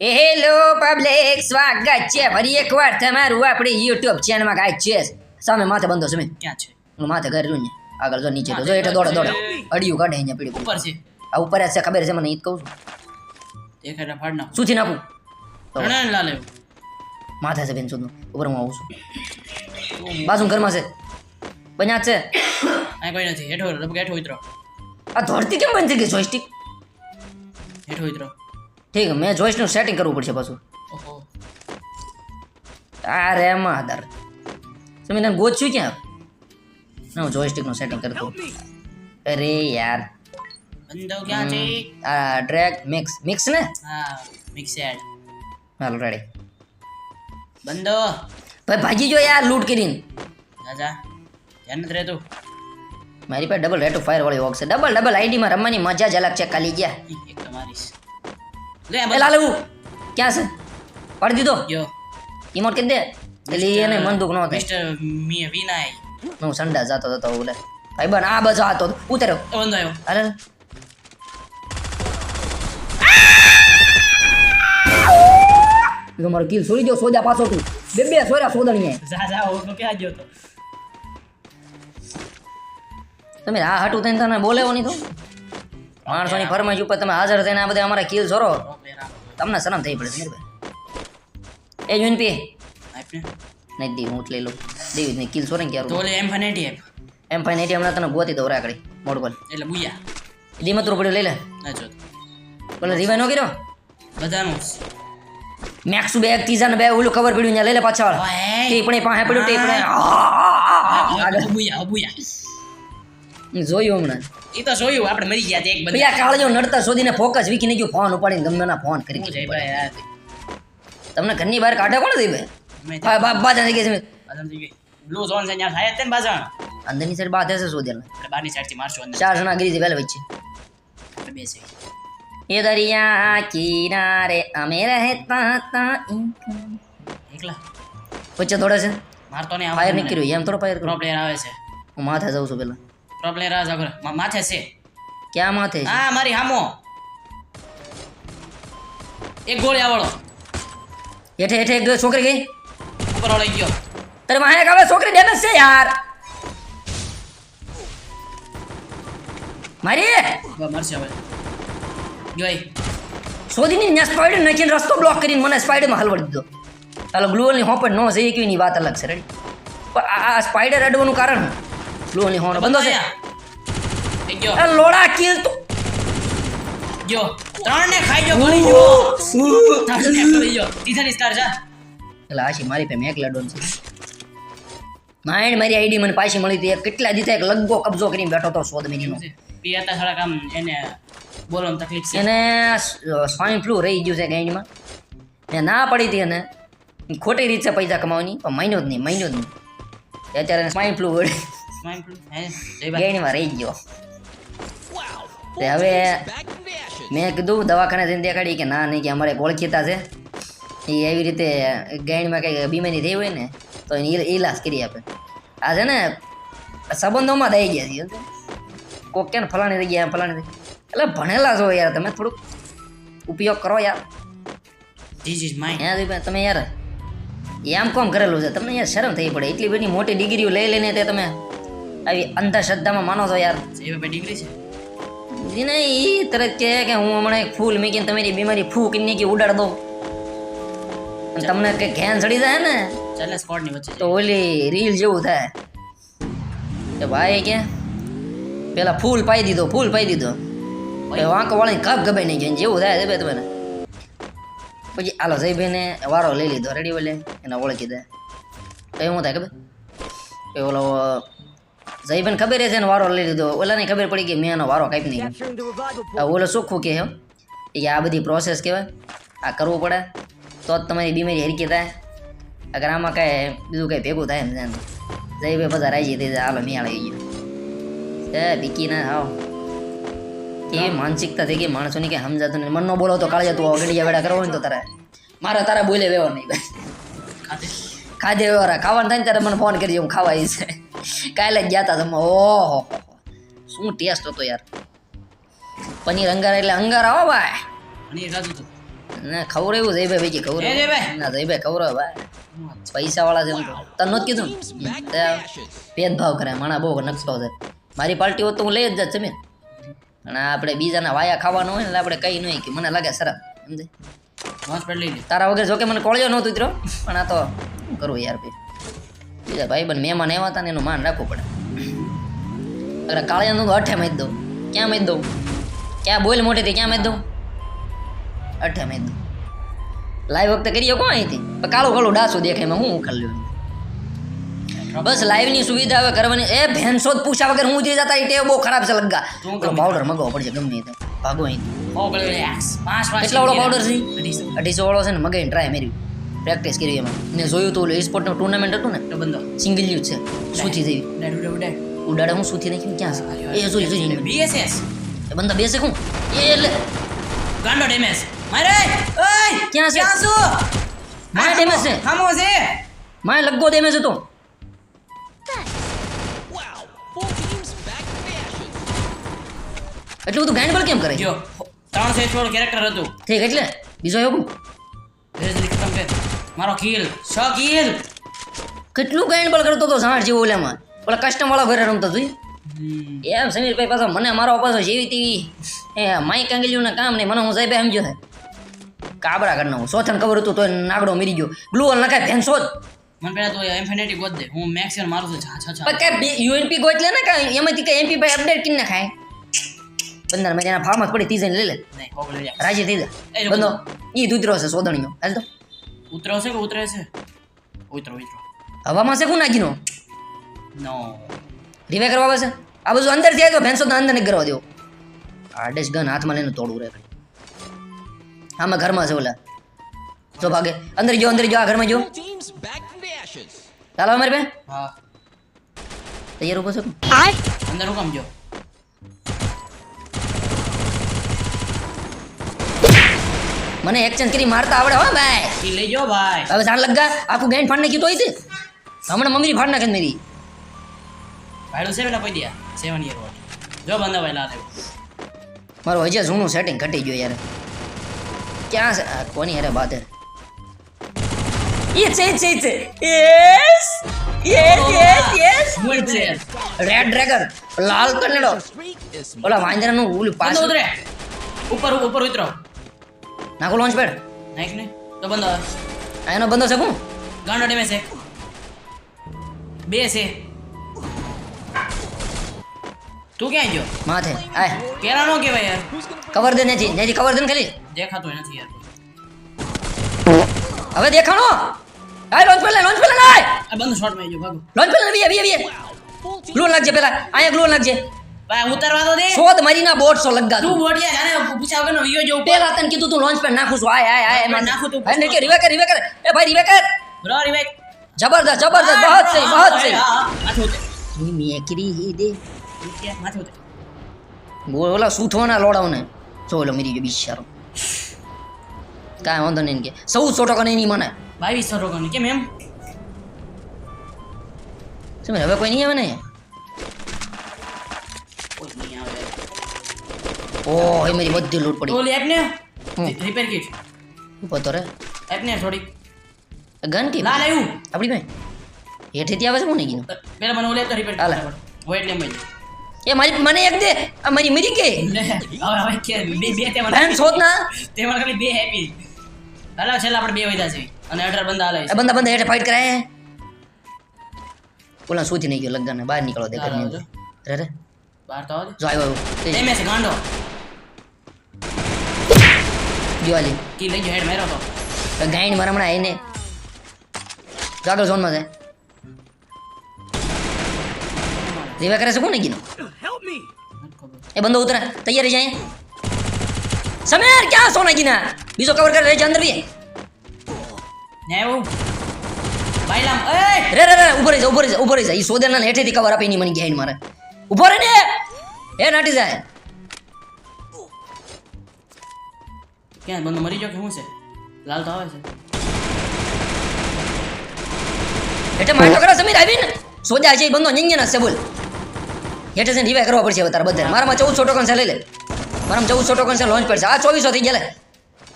Hello public સ્વાગત છે. ફરી એકવાર તમારું આપણી યુટ્યુબ ચેનલમાં ગાય છે. સામે માથે બંધો સુમિત ક્યાં છે? હું માથે ઘરે જોઈને આગળ જો નીચે જો એટલે દોડો દોડો. અડિયું કાઢે અહીંયા પીડી ઉપર છે. આ ઉપર જ છે ખબર છે મને ઈત કહું છું. દેખાય ફાડ ના શું થી નાખું ઘણા લાલે માથે છે બેન સુધનું ઉપર હું આવું છું. બાજુ ઘરમાં છે. બન્યા છે. આ કોઈ નથી. હેઠો હેઠો ઉતરો. આ ધોળતી કેમ બંધ થઈ ગઈ જોઈસ્ટિક હેઠો ઉતરો. ઠીક મેં જોઈસનું સેટિંગ કરવું પડશે પાછું. અરે માદર તમે ગોચ્યું ક્યાં? હું જોઈસ્ટિકનું સેટિંગ કરતો અરે યાર. બંધો ક્યાં છે? આ ડ્રેગ મિક્સ મિક્સ ને? હા મિક્સેડ હાલો રેડી બંધો. ભાઈ ભાગી જો યાર લૂટ કરીને. રાજા ધ્યાન નથી રહેતું. મારી પાસે ડબલ રેટ ફાયર વાળી ઓક્સ છે. ડબલ ડબલ આઈડીમાં રમવાની મજા જ અલગ છે કાલી ગયા. એક તો મારીશ લે ક્યાં છે? પાડી દીધો. જો. ઇમોટ કરી દે. એટલે એને મન દુખ ન થાય. મિસ્ટર મી વિનાય હું સંડા જતો હતો બોલે ભાઈ બન આ બાજુ આતો ઉતર્યો. બંધો આવ્યો અરે તમારો કિલ છોડી દો સોજા પાછો તું. બે બે સોરા સોદણીએ. જા જા હું તો ક્યાં ગયો તો? તમે આ હટું થઈને તને બોલેવો નહીં તો? માણસોની ફરમાઈશ ઉપર તમે હાજર થઈને આ બધા અમારા કિલ છોરો તમને શરમ થઈ પડે સમજ્યા એ જોઈને પી નહીં દી હું લઈ લઉં. દેવી નહીં કિલ સોરે ક્યારે તો એમ ફનેટી આપ એમ ફાઈન એટી હમણાં તને ગોતી દઉં રાખડી મોડ બોલ એટલે બુયા. દીમતરું પડ્યો લઈ લે. ના જો. બોલે રીવાય નો કર્યો? બધાનું. મેક્સુ બે એક ત્રીજા ને બે ઓલું કવર પડ્યું ત્યાં લઈ લે પાછા વાળા. ઓય. ટીપણી પાસે પડ્યું ટીપણી બુયા બુયા. જોયું હમણાં. એ તો જોયું આપણે મરી ગયા એક બધા. કાળજો નડતા શોધીને ફોકસ વીખી નહીં ગયું ફોન ઉપાડીને ગમે ના ફોન કરી જય ભાઈ યાર તમને ઘરની બહાર કાઢે કોણ દઈ ભાઈ? મેં બા બા બાજા થઈ ગઈ છે. બ્લુ ઝોન છે ત્યાં થાય છે ને બાજા અંદરની સાઈડ બાધે છે શોધેલ આપણે બહારની સાઈડથી મારશું અંદર. ચાર જણા ગીરી વેલ વચ્ચે. બેસે એ દરિયા કિનારે અમે રહેતા હતા એકલા. વચ્ચે થોડે છે. મારતો ને ફાયર નીકળ્યું એમ થોડો ફાયર પ્રો પ્લેયર આવે છે. હું માથે જાઉં છું પેલા. પ્રો રાજ આગળ. માથે છે. ક્યાં માથે હા મારી હામો. એક ગોળી આવડો. હેઠે હેઠે એક છોકરી ગઈ? ઉપર વળી ગયો. તારે માહે કાવે છોકરી ડેમેજ છે યાર. મારી? મરશે હવે. જોઈ શોધીની ત્યાં સ્પાઈડર નાખીને રસ્તો બ્લોક કરીને મને સ્પાઈડરમાં હલવાડી દીધો. ચાલો ગ્લુઅલની હોપટ ન છે એકવીની વાત અલગ છે રેડી પણ આ આ સ્પાઈડર અડવાનું કારણ ગ્લુઅલની હોનો બંધો છે આ લોડા કિલ તો ગયો ત્રણ ને ખાઈ ગયો ગળી ગયો ત્રણ ને ગળી ગયો તીથાની સ્ટાર છે એટલે આશી મારી પાસે મેક લડોન છે માઇન્ડ મારી આઈડી મને પાછી મળી હતી કેટલા દીધા એક લગભગ કબજો કરીને બેઠો તો સોદ મિનિટનો પી હતા થોડાક આમ એને બોલવામાં તકલીફ છે એને સ્વાઈન ફ્લૂ રહી ગયું છે ગાયડીમાં એ ના પડી હતી એને ખોટી રીતે પૈસા કમાવાની પણ મહિનો જ નહીં મહિનો જ નહીં અત્યારે સ્વાઈન ફ્લૂ વળી સ્વાઇન ફ્લૂ જય રહી ગયો. તે હવે મેં કીધું દવાખાને જઈને દેખાડી કે ના નહીં કે અમારે ઓળખીતા છે. એ એવી રીતે ગાયણમાં કંઈક બીમારી થઈ હોય ને તો એની ઈલાજ કરી આપે. આ છે ને સંબંધોમાં દઈ ગયા છે. કોક કે ને ફલાણી થઈ ગયા ફલાણી થઈ એટલે ભણેલા છો યાર તમે થોડુંક ઉપયોગ કરો યાર. ધીસ ઇઝ માય તમે યાર એમ કોમ કરેલું છે. તમને યાર શરમ થઈ પડે. એટલી બધી મોટી ડિગ્રીઓ લઈ લઈને તે તમે આવી અંધશ્રદ્ધામાં માનો છો યાર. ભાઈ ડિગ્રી છે. એને એ તરત કહે કે હું હમણાં એક ફૂલ મૂકીને તમારી બીમારી ફૂ કરીને કે ઉડાડ અને તમને કંઈ ઘેન ચડી જાય ને ચાલે સ્કોડની વચ્ચે તો ઓલી રીલ જેવું થાય. કે ભાઈ કે પેલા ફૂલ પાઈ દીધો ફૂલ પાઈ દીધો. વાંક વાળીને કપ ગબાઈ નહીં જાય જેવું થાય છે તમે પછી આલો જયભાઈને વારો લઈ લીધો રેડી ઓલે એને ઓળખી દે. તો શું થાય ખબર? કે ઓલો જયભાઈને ખબર છે ને વારો લઈ લીધો. ઓલાને ખબર પડી ગઈ મેં એનો વારો કાપી નહીં આ ઓલો ચોખ્ખું કે એમ કે આ બધી પ્રોસેસ કહેવાય. આ કરવું પડે. તો જ તમારી બીમારી હરકી થાય. અગર આમાં કાંઈ બીજું કાંઈ ભેગું થાય ને. જયભાઈ બધા રાજી થઈ જાય. હાલો મેળ આવી ગયો. એ ભીકી ના આવો એ માનસિકતા થઈ ગઈ માણસોની કંઈ સમજાતું નહીં મનનો બોલો તો કાળજા તું અગડિયા વેડા કરવો ને તો તારે. મારે તારે બોલે વ્યવહાર નહીં. ભાઈ ખાધે વ્યવહાર. ખાવાનું થાય ને ત્યારે મને ફોન કરજો હું ખાવા આવી છે કાલે જ ગયા હતા તમે. ઓહો. શું ટેસ્ટ હતો યાર. પનીર અંગારા એટલે અંગારા હો ભાઈ. પનીર ખાધું હતું ના ખવડાવ્યું જઈ ભાઈ કે જય ભાઈ. ખવડાવ ના જઈ ભાઈ ખવડાવ ભાઈ. પૈસા વાળા છે એમ તો. તને નથી કીધું ભેદભાવ કરે માણા બહુ નકશો છે. મારી પાર્ટી હોત તો હું લઈ જ જાત જમીન. અને આપણે બીજાના વાયા ખાવાનું હોય ને આપણે કઈ નહીં કે મને લાગે સરસ સમજે? તારા વગર જોકે મને કોળિયો નહોતું ઉતર્યો પણ આ તો શું કરવું યાર ભાઈ. બીજા ભાઈ બંધ મહેમાન એવા હતા ને એનું માન રાખવું પડે. અરે કાળિયાનું નું અઠે મારી દઉં. ક્યાં મારી દઉં? ક્યાં બોલ મોટેથી ક્યાં મારી દઉં? અઠે મારી દઉં. લાઈવ વખતે કરીએ કોણ અહીંથી? કાળો કાળું ડાસું દેખાય એમાં હું ઉખાડ લ્યો બસ લાઈવની સુવિધા હવે કરવાની. એ ભેંસો જ પૂછ્યા વગર હું ઉતરી જતા એ ટેવ બહુ ખરાબ છે લગ્ગા. પાવડર મગાવો પડશે ગમે તે ભાગો અહીં કેટલા વાળો પાવડર છે? અઢીસો. અઢીસો વાળો છે ને મગાઈને ટ્રાય મારી પ્રેક્ટિસ કરી એમાં. ને જોયું તો એ સ્પોર્ટનું ટુર્નામેન્ટ હતું ને તો બંધો. સિંગલ યુઝ છે. સુથી થઈ ડેડ ડેડ ડેડ ઉડાડે. હું સુથી નાખીને ક્યાં? છે એ જોઈ જોઈ. બીએસએસ એ બંદા બેસે હું એ એટલે. ગાંડો ડેમેજ. મારે ઓય ક્યાં છે? ક્યાં છું? મારે ડેમેજ છે. હામો છે. મારે લગ્ગો ડેમેજ હતો. એટલું બધું ગાંડ કેમ કરે? જો ત્રણ સે વાળું કેરેક્ટર હતું. ઠીક એટલે બીજો એવું મારો કિલ છ કિલ. કેટલું ગાંડ બળ કરતો તો સાંઠ જેવો ઓલામાં? ઓલા કસ્ટમ વાળા ઘરે રમતો તું એમ સમીરભાઈ પાછો મને મારો પાછો જેવી તેવી એ માઈક આંગલીઓના કામ નહીં મને હું સાહેબ સમજો છે કાબરા કરી નાખું સોથન ખબર હતું તો નાગડો મરી ગયો. ગ્લુ ઓલ નખાય ફેન્સો જ. મને પેલા તો ઇન્ફિનિટી ગોત દે. હું મેક્સિમમ મારું છું. છા છા પણ કે યુએનપી ગોત લે ને કે એમાંથી કઈ એમપી ભાઈ અપડેટ કરીને ખાય. પંદર મહિના ફાર્મ જ પડી તીજે લઈ લે રાજી થઈ જા. બંધો. ઈ દૂધરો છે સોદણીનો. હાલ તો. ઉતરો છે કે ઉતરે છે ઉતરો ઉતરો હવામાં છે કોણ નાખીનો નો રીવે કરવા પાસે આ બધું અંદરથી તો ભેંસો અંદર નહીં કરવા દેવો આડેશ ગન હાથમાં લઈને તોડવું રહે આમાં ઘરમાં છે ઓલા જો ભાગે અંદર જો અંદર જો આ ઘરમાં જો. ચાલો અમારી બે હા તૈયાર ઊભો છો અંદર હું કામ જો મને એક્સચેન્જ કરી મારતા આવડે હો ભાઈ. ઈ લઈ જો ભાઈ. હવે સાણ લગા આખું ગેન ફાડ નાખી તો હોય હમણાં મમ્મી ફાડ નાખે મેરી. ભાડું છે પેલા પૈ દિયા સેવન યર ઓલ્ડ જો બંધા ભાઈ લાતે મારું હજી જૂનું સેટિંગ ઘટી ગયું યાર. ક્યાં છે? આ કોની અરે Baat yes yes yes yes yes yes yes હું છે. રેડ ડ્રેગન લાલ કનેડો Streak is ઓલા વાંદરાનું ઓલું પાસ બંધો ઉતરે. ઉપર ઉપર ઉતરો. નાખો લોન્ચ પેડ નાખ ને? તો બંધો આ એનો બંધો છે કોણ? ગાંડો ડેમેજ છે. બે છે. તું ક્યાં ગયો? માથે. આય. કેરા નો કહેવાય યાર. કવર દે નેજી નેજી કવર દે ને ખાલી. દેખાતું નથી યાર. હવે દેખાણો. આય લોન્ચ પેડ લોન્ચ પેડ લે આય આ બંધ શોટમાં જો ભાગો. લોન્ચ પેડ બીએ બીએ બીએ ગ્લો લાગજે પેલા. આયા ગ્લો લાગજે. ભાઈ ઉતરવા તો દે. શોધ મારીના બોટ સો લગા તું તું બોડિયા જાને પૂછા વગર વિયો જો પેલા તને કીધું તું લોન્ચ પેડ નાખું છું. આય આય આય એમાં. નાખું તું. આય કે રિવે કર રિવે કર એ ભાઈ રિવે કર બ્રો રિવેક. જબરદસ્ત જબરદસ્ત બહુત સહી બહુત સહી માથું ઉતરે. ની મેકરી હી દે. માથું ઉતરે. બોલ ઓલા સૂથવાના જો ઓલો મરી ગયો બિચારો. કાંઈ વાંધો નહીં કે. સૌ સો ટકા નહીં મને. બાવીસ ટકા કેમ એમ? શું હવે કોઈ નહીં આવે ને? ઓહ એ મારી બધી લૂટ પડી. ઓલી એપને? રિપેર કીટ ઉપર તો રે. એપને ને થોડીક. ગન કી? લાલ આવ્યું. આપણી ભાઈ હેઠેથી આવે છે કોને કીધું પેલા મને ઓલે તો રિપેર હાલે. વેટ એમ ભાઈ એ મારી મને એક દે. આ મારી મરી કે હવે હવે કે બે બે તે મને શોધ ના તે મને ખાલી બે હેપી હાલા છેલ્લા આપણે બે વૈદા છે. અને અઢાર બંદા હાલે છે. બંદા બંદા હેઠે ફાઈટ કરાય. ઓલા સુથી નહીં ગયો લગ્ન બહાર નીકળો દે ઘરની અંદર રે રે. બહાર તો જો આવ્યો. એમ છે ગાંડો. દિવાળી કી લઈ ગયો હેડ મેરો તો. ગાઈન મારા હમણાં આવીને જો આગળ ઝોનમાં છે. રીવા કરે છે કોને ગીનો એ બંદો ઉતરે. તૈયારી જાય સમીર ક્યાં સોના ગીના બીજો કવર કરે રહે છે અંદર બી ને આવ્યું બાઈલામ એ! રે રે રે ઊભો રહી જા ઊભો રહી જા ઊભો રહી જા ઈ સોદેના હેઠેથી કવર આપી ની મને ગાઈન મારે. ઊભો રે ને! એ નાટી જાય. ક્યાં બંધ મરી ગયો કે શું છે લાલ તો આવે છે એટલે માટો કરે સમીર આવીને સોજા છે બંધો બંદો નિંજના છે બોલ હેઠે છે રિવાય કરવા પડશે તારા બધા મારામાં ચૌદસો ટોકન છે લઈ લે મારામાં ચૌદસો ટોકન છે લોન્ચ પડશે આ ચોવીસો થઈ ગયા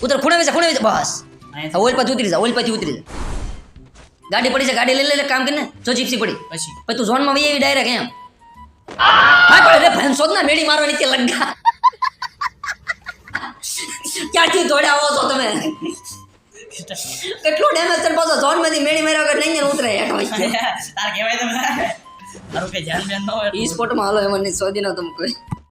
ઉતર ખૂણે વેચે ખૂણે વેચે બસ ઓઇલ પાછી ઉતરી જા ઓઇલ પાછી ઉતરી જા ગાડી પડી છે ગાડી લઈ લે કામ કરીને જો જીપસી પડી પછી પછી તું ઝોનમાં વહી એવી ડાયરેક્ટ એમ હા પણ રે ભાઈ શોધ ના મેડી મારવાની તે લગા ક્યાંથી આવો છો તમે? કેટલો ડેમેજ છે પાછો ઝોનમાંથી મેળી માર્યા વગર નહીં ઉતરે હેઠ તાર કહેવાય તમે કઈ ધ્યાન બેન ન હોય. ઈ સ્પોર્ટમાં હાલો એમાં શોધી ન તમે કોઈ.